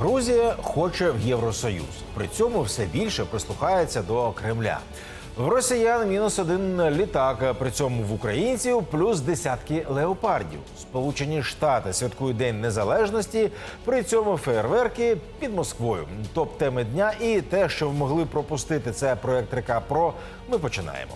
Грузія хоче в Євросоюз. При цьому все більше прислухається до Кремля. В росіян мінус один літак. При цьому в українців плюс десятки леопардів. Сполучені Штати святкують День Незалежності. При цьому фейерверки під Москвою. Топ теми дня і те, що могли пропустити, це проект Река Про. Ми починаємо.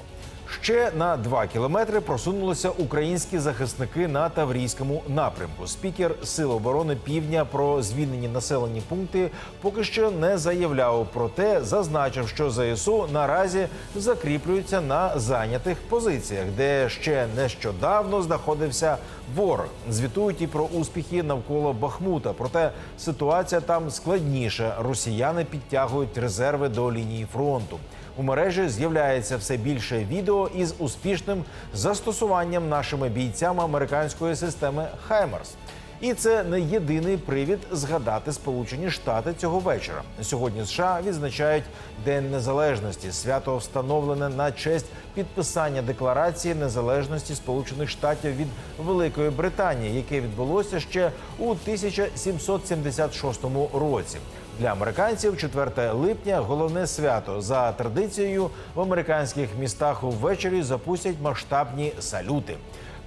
Ще на два кілометри просунулися українські захисники на Таврійському напрямку. Спікер Сил оборони Півдня про звільнені населені пункти поки що не заявляв. Проте зазначив, що ЗСУ наразі закріплюються на зайнятих позиціях, де ще нещодавно знаходився ворог. Звітують і про успіхи навколо Бахмута. Проте ситуація там складніша. Росіяни підтягують резерви до лінії фронту. У мережі з'являється все більше відео із успішним застосуванням нашими бійцями американської системи Хаймерс. І це не єдиний привід згадати Сполучені Штати цього вечора. Сьогодні США відзначають День Незалежності, свято встановлене на честь підписання декларації незалежності Сполучених Штатів від Великої Британії, яке відбулося ще у 1776 році. Для американців 4 липня головне свято за традицією в американських містах увечері запустять масштабні салюти.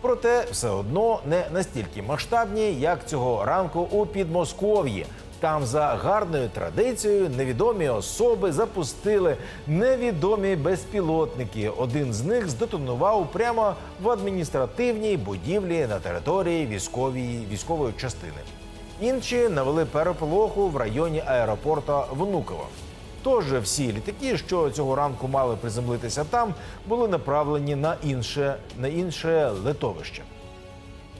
Проте все одно не настільки масштабні, як цього ранку у Підмосков'ї. Там за гарною традицією невідомі особи запустили невідомі безпілотники. Один з них здетонував прямо в адміністративній будівлі на території військової військової частини. Інші навели переполоху в районі аеропорта Внуково. Тож всі літаки, що цього ранку мали приземлитися там, були направлені на інше, на інше литовище.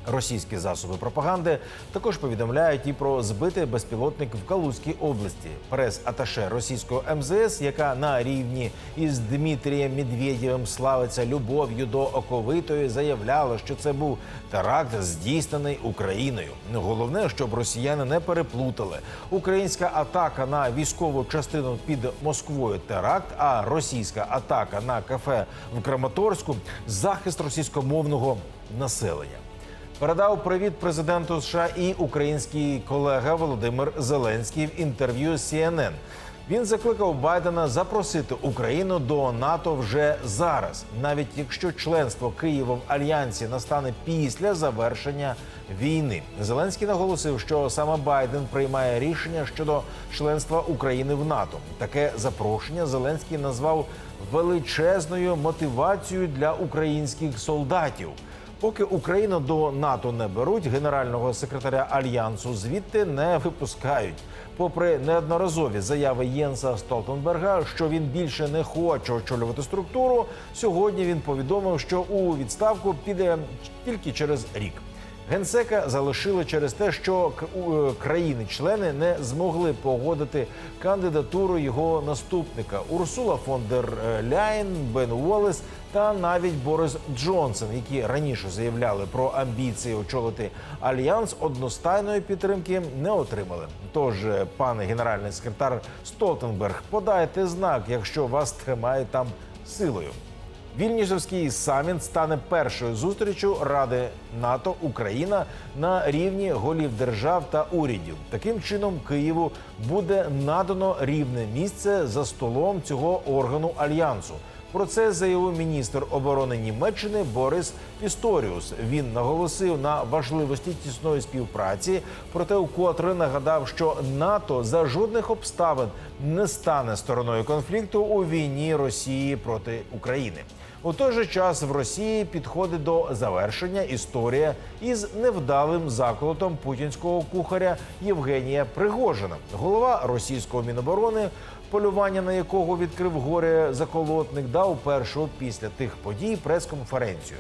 Російські засоби пропаганди також повідомляють і про збитий безпілотник в Калузькій області. Прес-аташе російського МЗС, яка на рівні із Дмитрієм Медведєвим славиться любов'ю до оковитої, заявляла, що це був теракт, здійснений Україною. Головне, щоб росіяни не переплутали. Українська атака на військову частину під Москвою теракт, а російська атака на кафе в Краматорську захист російськомовного населення. Передав привіт президенту США і український колега Володимир Зеленський в інтерв'ю CNN. Він закликав Байдена запросити Україну до НАТО вже зараз, навіть якщо членство Києва в альянсі настане після завершення війни. Зеленський наголосив, що саме Байден приймає рішення щодо членства України в НАТО. Таке запрошення Зеленський назвав величезною мотивацією для українських солдатів. Поки Україну до НАТО не беруть, генерального секретаря альянсу звідти не випускають. Попри неодноразові заяви Єнса Столтенберга, що він більше не хоче очолювати структуру, сьогодні він повідомив, що у відставку піде тільки через рік. Генсека залишили через те, що е, країни-члени не змогли погодити кандидатуру його наступника Урсула фон дер е, Ляєн, Бен Уоллес та навіть Борис Джонсон, які раніше заявляли про амбіції очолити альянс, одностайної підтримки не отримали. Тож, е, пане генеральний секретар Столтенберг, подайте знак, якщо вас тримають там силою. Вільнюсовський саміт стане першою зустрічю Ради НАТО Україна на рівні голів держав та урядів. Таким чином, Києву буде надано рівне місце за столом цього органу альянсу. Про це заявив міністр оборони Німеччини Борис Пісторіус. Він наголосив на важливості тісної співпраці, проте вкотре нагадав, що НАТО за жодних обставин не стане стороною конфлікту у війні Росії проти України. У той же час в Росії підходить до завершення історія із невдалим заколотом путінського кухаря Євгенія Пригожина. Голова російського міноборони, полювання на якого відкрив горе заколотник, дав першу після тих подій прес-конференцію.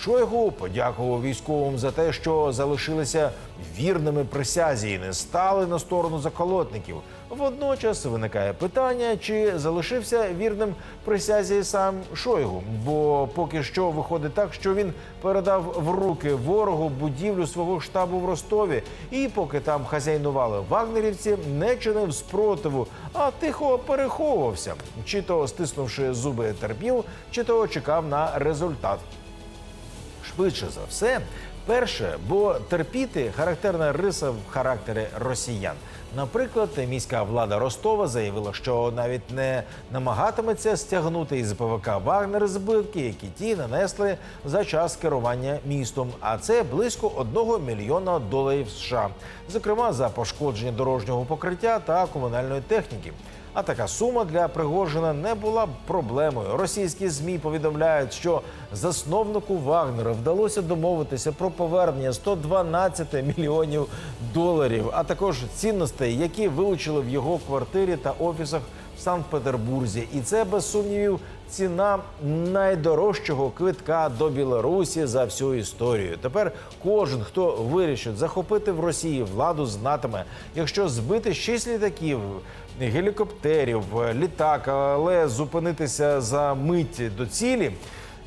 Шойгу подякував військовим за те, що залишилися вірними присязі і не стали на сторону заколотників. Водночас виникає питання, чи залишився вірним присязі сам Шойгу. Бо поки що виходить так, що він передав в руки ворогу будівлю свого штабу в Ростові, і поки там хазяйнували вагнерівці, не чинив спротиву, а тихо переховувався, чи то стиснувши зуби терпів, чи то чекав на результат. Швидше за все, перше, бо терпіти характерна риса в характері росіян. Наприклад, міська влада Ростова заявила, що навіть не намагатиметься стягнути із ПВК Вагнер збитки, які ті нанесли за час керування містом. А це близько одного мільйона доларів США, зокрема за пошкодження дорожнього покриття та комунальної техніки. А така сума для Пригожина не була проблемою. Російські змі повідомляють, що засновнику Вагнера вдалося домовитися про повернення 112 мільйонів доларів, а також цінностей, які вилучили в його квартирі та офісах в Санкт-Петербурзі. І це без сумнівів ціна найдорожчого квитка до Білорусі за всю історію. Тепер кожен, хто вирішить захопити в Росії владу, знатиме, якщо збити шість літаків, гелікоптерів, літак, але зупинитися за мить до цілі.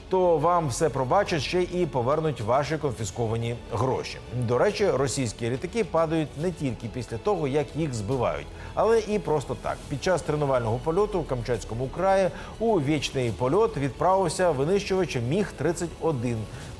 То вам все пробачать ще і повернуть ваші конфісковані гроші. До речі, російські літаки падають не тільки після того, як їх збивають, але і просто так. Під час тренувального польоту в Камчатському краї у вічний польот відправився винищувач Міг 31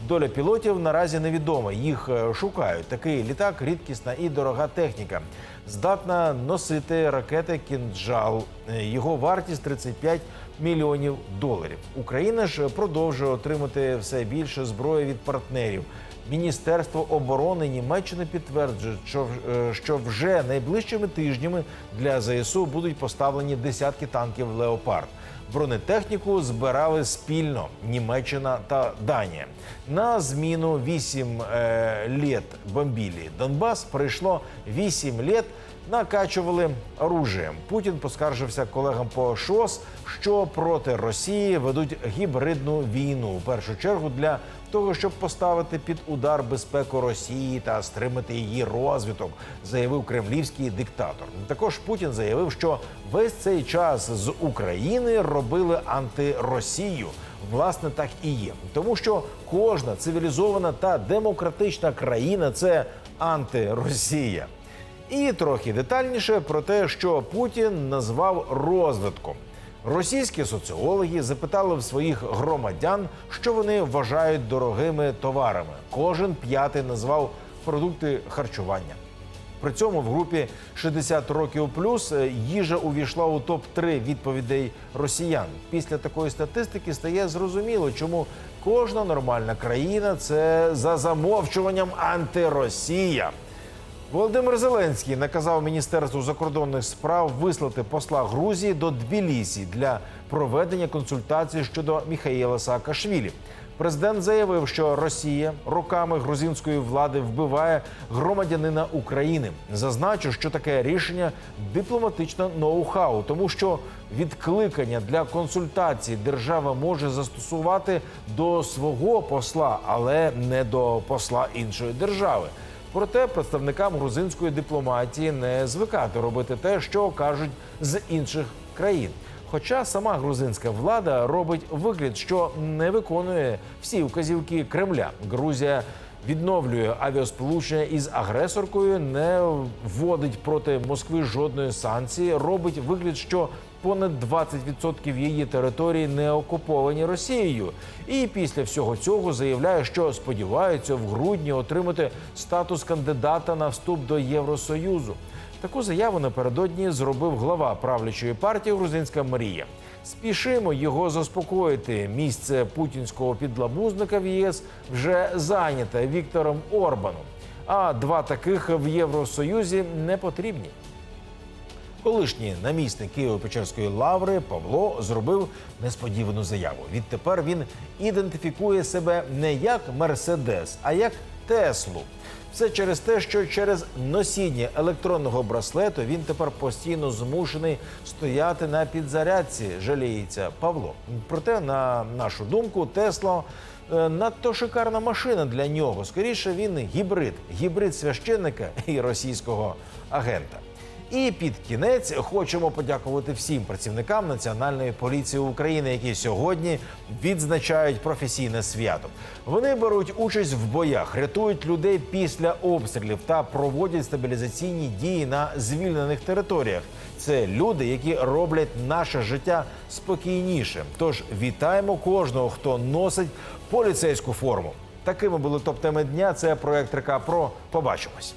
Доля пілотів наразі невідома. Їх е, шукають. Такий літак рідкісна і дорога техніка. Здатна носити ракети кінджал. Його вартість 35 мільйонів доларів. Україна ж продовжує отримати все більше зброї від партнерів. Міністерство оборони Німеччини підтверджує, що, е, що вже найближчими тижнями для ЗСУ будуть поставлені десятки танків Леопард. Бронетехніку збирали спільно Німеччина та Данія. На зміну 8 е, літ бомбілі Донбас прийшло 8 літ накачували оружієм. Путін поскаржився колегам по ШОС, що проти Росії ведуть гібридну війну у першу чергу для того, щоб поставити під удар безпеку Росії та стримати її розвиток, заявив кремлівський диктатор. Також Путін заявив, що весь цей час з України робили антиросію. Власне, так і є, тому що кожна цивілізована та демократична країна це антиросія. І трохи детальніше про те, що Путін назвав розвитком. Російські соціологи запитали в своїх громадян, що вони вважають дорогими товарами. Кожен п'ятий назвав продукти харчування. При цьому в групі 60 років плюс е, їжа увійшла у топ 3 відповідей росіян. Після такої статистики стає зрозуміло, чому кожна нормальна країна це за замовчуванням антиросія. Володимир Зеленський наказав Міністерству закордонних справ вислати посла Грузії до Тбілісі для проведення консультацій щодо Міхаїла Саакашвілі. Президент заявив, що Росія руками грузинської влади вбиває громадянина України. Зазначив, що таке рішення дипломатичне ноу-хау, тому що відкликання для консультацій держава може застосувати до свого посла, але не до посла іншої держави. Проте представникам грузинської дипломатії не звикати робити те, що кажуть з інших країн. Хоча сама грузинська влада робить вигляд, що не виконує всі указівки Кремля. Грузія відновлює авіасполучення із агресоркою, не вводить проти Москви жодної санкції, робить вигляд, що понад 20% її території не окуповані Росією. І після всього цього заявляє, що сподіваються в грудні отримати статус кандидата на вступ до Євросоюзу. Таку заяву напередодні зробив глава правлячої партії Грузинська Мрія. Спішимо його заспокоїти. Місце путінського підлабузника в ЄС вже зайняте Віктором Орбаном. А два таких в Євросоюзі не потрібні. Колишній намісник Києво-Печерської лаври Павло зробив несподівану заяву. Відтепер він ідентифікує себе не як Мерседес, а як Теслу. Все через те, що через носіння електронного браслету він тепер постійно змушений стояти на підзарядці. Жаліється Павло. Проте, на нашу думку, Тесла е, надто шикарна машина для нього. Скоріше він гібрид, гібрид священника і російського агента. І під кінець хочемо подякувати всім працівникам Національної поліції України, які сьогодні відзначають професійне свято. Вони беруть участь в боях, рятують людей після обстрілів та проводять стабілізаційні дії на звільнених територіях. Це люди, які роблять наше життя спокійнішим. Тож вітаємо кожного, хто носить поліцейську форму. Такими були топ-теми дня. Це проект РК Про. Побачимось.